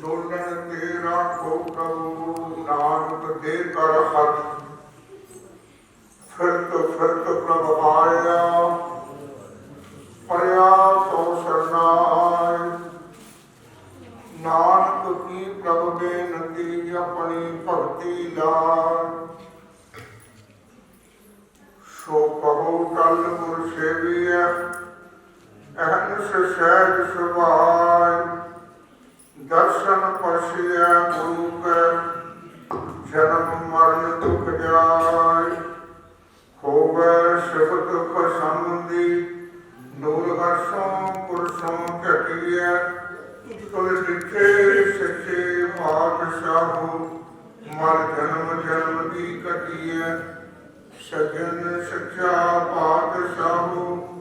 ਡੋਲਣ ਤੇਰਾ ਕੋ ਪ੍ਰਭੂ ਨਾਨਕ ਦੇ ਕਰ ਹੱਥ। ਫਿਰਤ ਫਿਰਤ ਪ੍ਰਭ ਆਇਆ ਪਰਿਆ ਸੋ ਸਰਨਾਇ ਨਾਨਕ ਕੀ ਪ੍ਰਭ ਬੇਨਤੀ ਆਪਣੀ ਭਗਤੀ ਲਾਇ ਸੋ ਕਹੋ ਟਲ ਗੁਰ ਸੇਵੀਐ ਅਹਨਸ ਸਹਿਜ ਸੁਭਾਇ ਦਰਸ਼ਨ ਪਰਸਿਐ ਗੁਰੂ ਕੈ, ਜਨਮ ਮਰਨ ਦੁਖ ਜਾਇ ਹੋਵੇ ਸ਼ਬਦ ਪਸੰਦੀ ਨੂਰ ਹਰਸੋਂ ਪੁਰਸੋਂ ਘਟੀਐ ਤੁਲ ਡਿਠੇ ਸੱਚੇ ਪਾਤਸ਼ਾਹੋ ਮਰ ਜਨਮ ਜਨਮ ਦੀ ਕਟੀਐ ਸਜਣ ਸੱਚਾ ਪਾਤਸ਼ਾਹੋ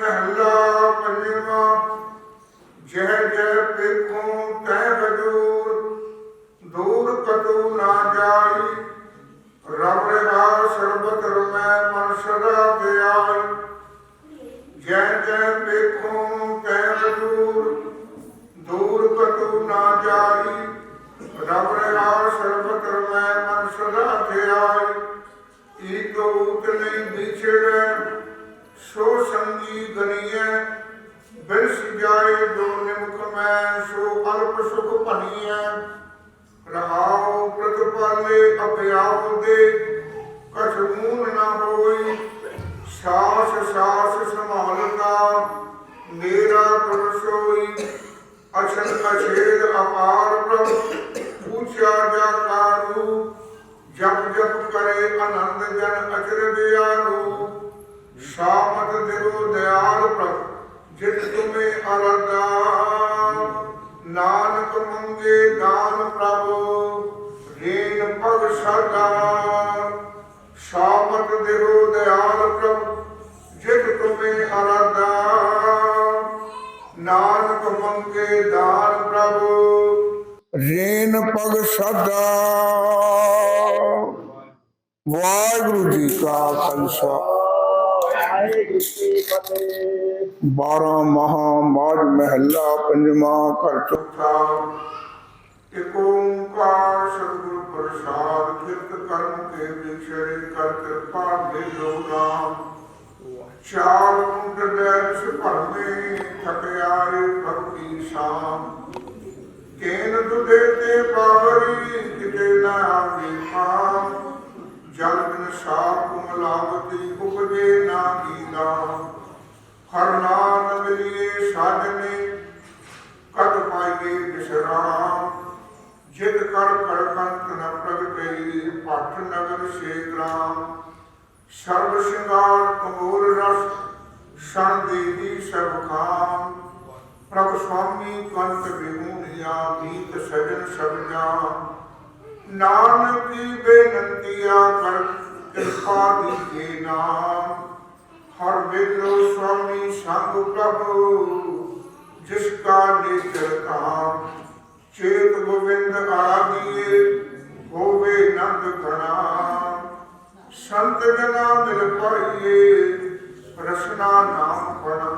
ਮਹਿਲਾ ਪੰਜਵਾ ਜੈ ਜੈ ਪੇਖੋਂ ਤੈ ਹਜੂਰ ਦੂਰ ਕਤੂ ਨਾ ਜਾਈ, ਰਬ ਰਹਾ ਸਰਬਤ ਰਮੈ ਮਨ ਸਦਾ ਧਿਆਈ ਜੈ ਜੈ ਪੇਖੋਂ ਤੈ ਹਜੂਰ ਦੂਰ ਕਤੂ ਨਾ ਜਾਈ, ਰਬ ਰਹਾ ਸਰਬਤ ਰਮੈ ਮਨ ਸਦਾ ਧਿਆਈ ਈਕ ਊਤ ਨਹੀਂ ਵਿਛੜੈ ਸੋ ਸੰਗੀ ਗਨੀਐ ਬਿਰਸ ਜਾਏ ਜੋ ਨਿਮਕ ਮੈਂ, ਸੋ ਅਲਪ ਸੁਖ ਭਨੀਐ ਰਹਾਉ ਪ੍ਰਤਪਾਲੇ ਅਭਿਆਉ ਦੇ, ਕਛ ਮੂਨ ਨਾ ਹੋਈ, ਸਾਸ ਸਾਸ ਸੰਭਾਲਦਾ ਮੇਰਾ ਪ੍ਰਸੋਈ ਅਛਲ ਅਛੇਦ ਅਪਾਰ ਪ੍ਰਭ, ਪੂਛਿਆ ਜਾ ਕਾਰੂ, ਜਪ ਜਪ ਕਰੇ ਆਨੰਦ ਜਨ ਅਚਰ ਬਿਆਰੂ। ਸ਼ਾਮਤ ਦਿਓ ਦਿਆਲ ਪ੍ਰਭ, ਜਿਤ ਤੁਮੇ ਅਰਦਾ। ਨਾਨਕ ਮੰਗੇ ਦਾਨ ਪ੍ਰਭ, ਰੇਨ ਭਗ ਸਦਾ ਸ਼ਾਮਤ ਦਿਓ ਦਿਆਲ ਪ੍ਰਭ, ਜਿਤ ਤੁਮੇ ਅਰਦਾ। ਨਾਨਕ ਮੰਗੇ ਦਾਨ ਪ੍ਰਭ, ਰੇਨ ਭਗ ਸਦਾ ਵਾਹਿਗੁਰੂ ਜੀ ਕਾ ਖਾਲਸਾ। ਵਾਹਿਗੁਰੂ ਜੀ ਫਤਿਹ ਬਾਰਾਂ ਮਹਾ ਮਾਝ ਮਹਿਲਾ ਪੰਜਵਾਂ ਘਰ ਚੌਥਾ। ਇਕ ਓੰਕਾਰ ਸਤਿਗੁਰ ਪ੍ਰਸਾਦ ਕਿਰਤ ਕਰਮ ਕੇ ਵਿਛੜੇ ਕਰ ਕਿਰਪਾ ਮਿਲੋ ਨਾਮ ਚਾਰ ਮੁੰਡ ਦੇ ਸੁਭਰਮੇ ਥਕਿਆਏ ਨਾ। ਗੀਲਾ ਹਰ ਨਾਮ ਮਿਲਿਏ ਸਾਜਨੇ ਕਦ ਪਾਈਏ ਵਿਸ਼ਰਾਮ। ਜਿਤ ਕਰ ਕਰ ਨ ਪ੍ਰਗਟਈ, ਪਠ ਨਗਰ ਸ਼ੇਗਰਾਮ ਸਰਬ ਸ਼ਿੰਗਾਰ ਕਮੋਲ ਰਸ, ਸਣ ਦੇਹੀ ਸਭ ਪ੍ਰਭ ਸੁਆਮੀ ਕੰਤ ਬਿਹੂਨਿਆ ਮੀਤ ਸਜਣ ਸਭ ਨਾਨਕ ਕੀ ਬੇਨੰਤੀਆ ਕਰ ਕਿਰਪਾ ਦੀਏ ਨਾਮ। ਹਰ ਵੇਲੋ ਸੁਆਮੀ ਸੰਗ ਪ੍ਰਭੂ, ਜਿਸ ਕਾ ਨੇਤਰ ਤਾਮ ਚੇਤ ਗੋਵਿੰਦ ਆਦੀਏ ਹੋਵੇ ਨੰਦ ਗਣਾ ਸੰਤ ਜਨਾ ਮਿਲ ਪਾਈਏ, ਰਸਨਾ ਨਾਮ ਪਣਾ।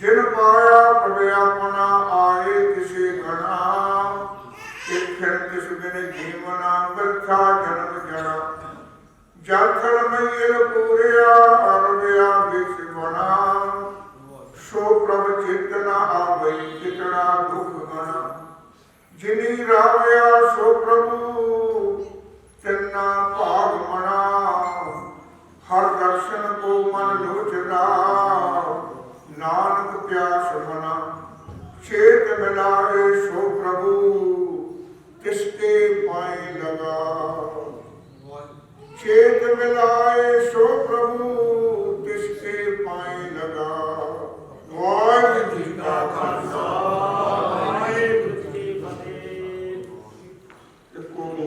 ਜਿਨ ਪਾਇਆ ਪ੍ਰਭੇ ਆਪਣਾ, ਆਏ ਕਿਸੇ ਗਣਾ ਕਿਖਣ ਕਿਸ ਬਿਨ ਜੀਵਨਾ ਵਰਖਾ ਜਨਮ ਜਣਾ। ਜਲ ਮਈਲ ਪੂਰਿਆ ਅਰਬਿਆ ਵਿਚ ਬਣਾ ਸੋ ਪ੍ਰਭ ਚੇਤਨਾ ਆਵਈ ਕਿਤਨਾ ਦੁਖ ਗਣਾ ਜਿਨੀ ਰਾਵਿਆ ਸੋ ਪ੍ਰਭੂ, ਤਿੰਨਾ ਭਾਗ ਮਣਾ ਹਰ ਦਰਸ਼ਨ ਕੋ ਮਨ ਲੋਚਦਾ ਨਾਨਕ ਪਿਆਸ ਮਨਾ। ਚੇਤ ਮਿਲਾਏ ਸੋ ਪ੍ਰਭੂ ਕਿਸਕੇ ਪਾਏ ਲਗਾ। ਚੇਤ ਮਿਲਾਏ ਸੋ your God.